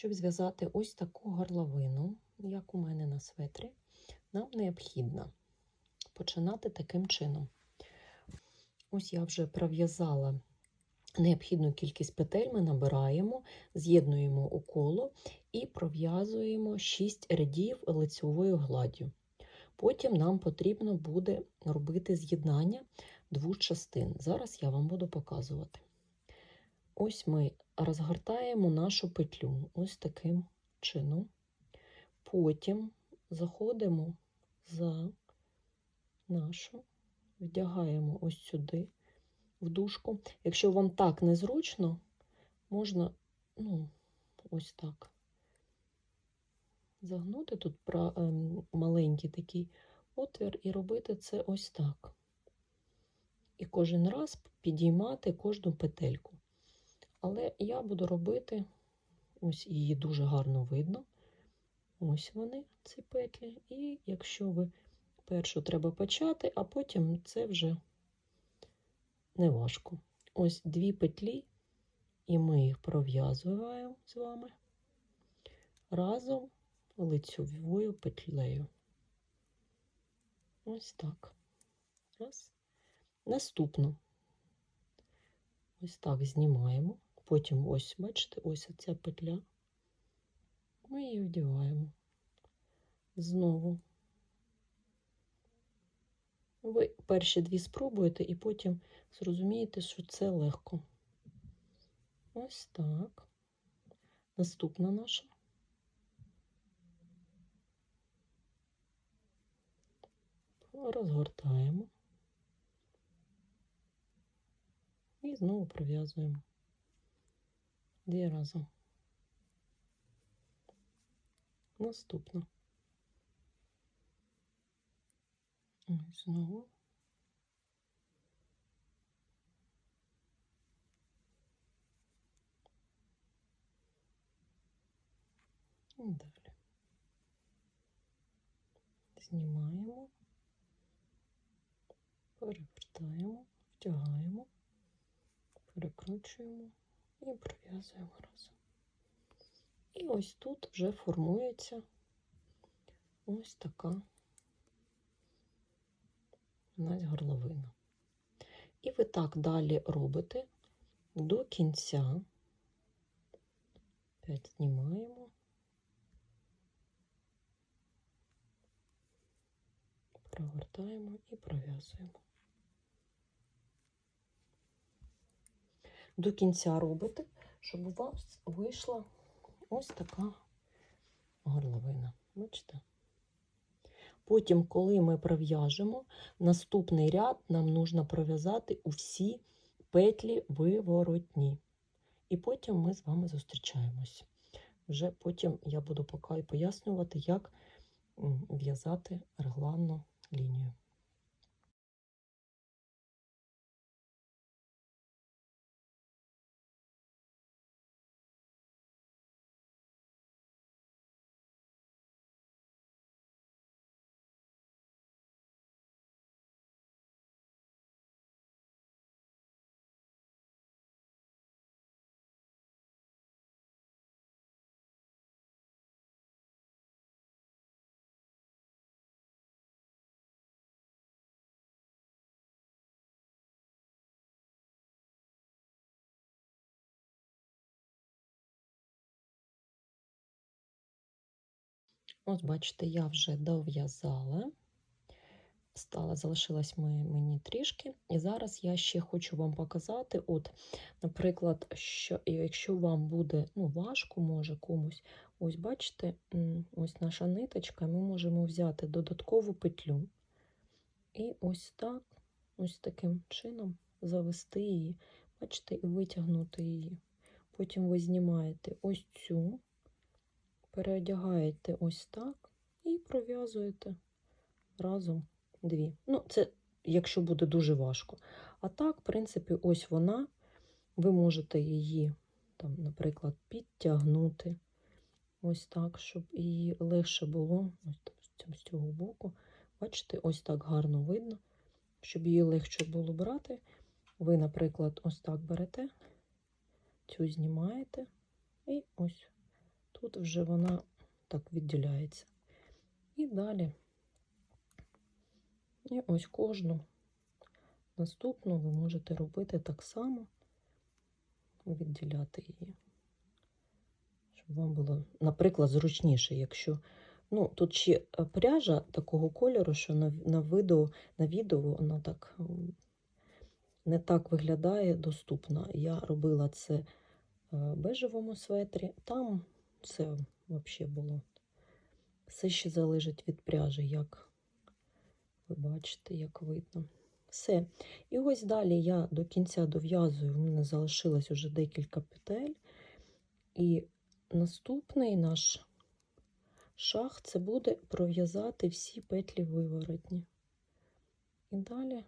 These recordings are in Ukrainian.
Щоб зв'язати ось таку горловину, як у мене на светрі, нам необхідно починати таким чином. Ось я вже пров'язала необхідну кількість петель, ми набираємо, з'єднуємо у коло і пров'язуємо 6 рядів лицьовою гладдю. Потім нам потрібно буде робити з'єднання двох частин. Зараз я вам буду показувати. Ось ми розгортаємо нашу петлю ось таким чином. Потім заходимо за нашу, вдягаємо ось сюди, в дужку. Якщо вам так незручно, можна, ну, ось так. Загнути тут ем, маленький такий отвір і робити це ось так. І кожен раз підіймати кожну петельку. Але я буду робити, ось її дуже гарно видно. Ось вони, ці петлі. І якщо ви першу треба почати, а потім це вже не важко. Ось дві петлі, і ми їх пров'язуємо з вами разом лицьовою петлею. Ось так. Раз. Наступну. Ось так знімаємо. Потім ось, бачите, ось ця петля. Ми її вдіваємо. Знову. Ви перші дві спробуєте і потім зрозумієте, що це легко. Ось так. Наступна наша. Розгортаємо. І знову пров'язуємо дві разом. Наступна. Ось Знову. Далі. Знімаємо, перевертаємо, втягаємо, перекручуємо і пров'язуємо разом. І ось тут вже формується ось така у нас горловина. І ви так далі робите до кінця. Опять знімаємо. Провертаємо і пров'язуємо. До кінця робите, щоб у вас вийшла ось така горловина. Бачите? Потім, коли ми пров'яжемо, наступний ряд нам потрібно пров'язати усі петлі виворотні. І потім ми з вами зустрічаємось. Вже потім я буду пояснювати, як в'язати регланну лінію. Ось, бачите, я вже дов'язала. Стала, залишилась ми, мені трішки. І зараз я ще хочу вам показати, от, наприклад, що якщо вам буде ну, важко, може комусь, ось бачите, ось наша ниточка, ми можемо взяти додаткову петлю. І ось так, ось таким чином завести її, бачите, і витягнути її. Потім ви знімаєте ось цю, переодягаєте ось так і пров'язуєте разом дві. Ну, це якщо буде дуже важко. А так, в принципі, ось вона. Ви можете її, там, наприклад, підтягнути. Ось так, щоб її легше було. Ось з цього боку. Бачите, ось так гарно видно. Щоб її легше було брати, ви, наприклад, ось так берете, цю знімаєте і ось тут вже вона так відділяється. І далі. І ось кожну наступну ви можете робити так само, відділяти її. Щоб вам було, наприклад, зручніше, якщо. Ну, тут ще е, пряжа такого кольору, що на, на, відео, на відео вона так не так виглядає доступна. Я робила це е, в бежевому светрі. Там це взагалі було. Все ще залежить від пряжі, як ви бачите, як видно. Все. І ось далі я до кінця дов'язую, в мене залишилось вже декілька петель. І наступний наш шаг це буде пров'язати всі петлі виворотні. І далі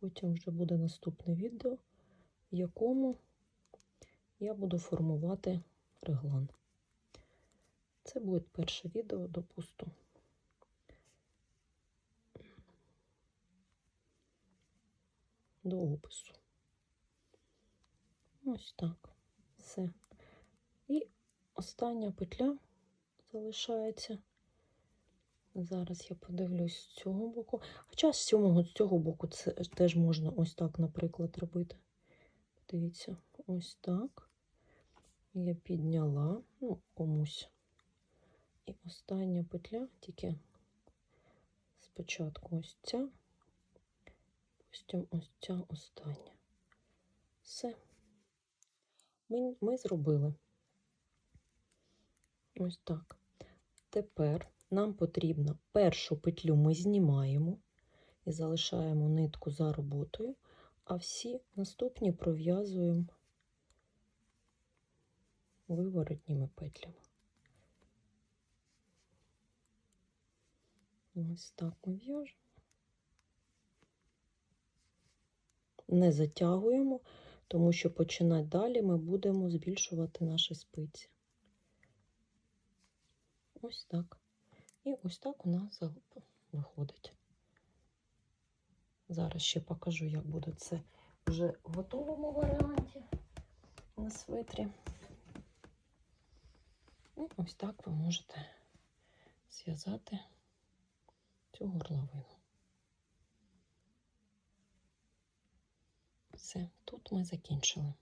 потім вже буде наступне відео, в якому я буду формувати реглан. Це буде перше відео допусту. До опису. Ось так. Все. І остання петля залишається. Зараз я подивлюсь з цього боку. Хоча з цього, з цього боку це теж можна ось так, наприклад, робити. Дивіться, ось так. Я підняла, ну, комусь. Остання петля, тільки спочатку ось ця, потім ось ця остання. Все. Ми, ми зробили. Ось так. Тепер нам потрібно першу петлю ми знімаємо і залишаємо нитку за роботою, а всі наступні пров'язуємо виворотніми петлями. Ось так ми в'яжемо. Не затягуємо, тому що починати далі ми будемо збільшувати наші спиці. Ось так. І ось так у нас виходить. Зараз ще покажу, як буде це вже в готовому варіанті на свитрі. І ось так ви можете зв'язати цю горловину. Все, тут ми закінчили.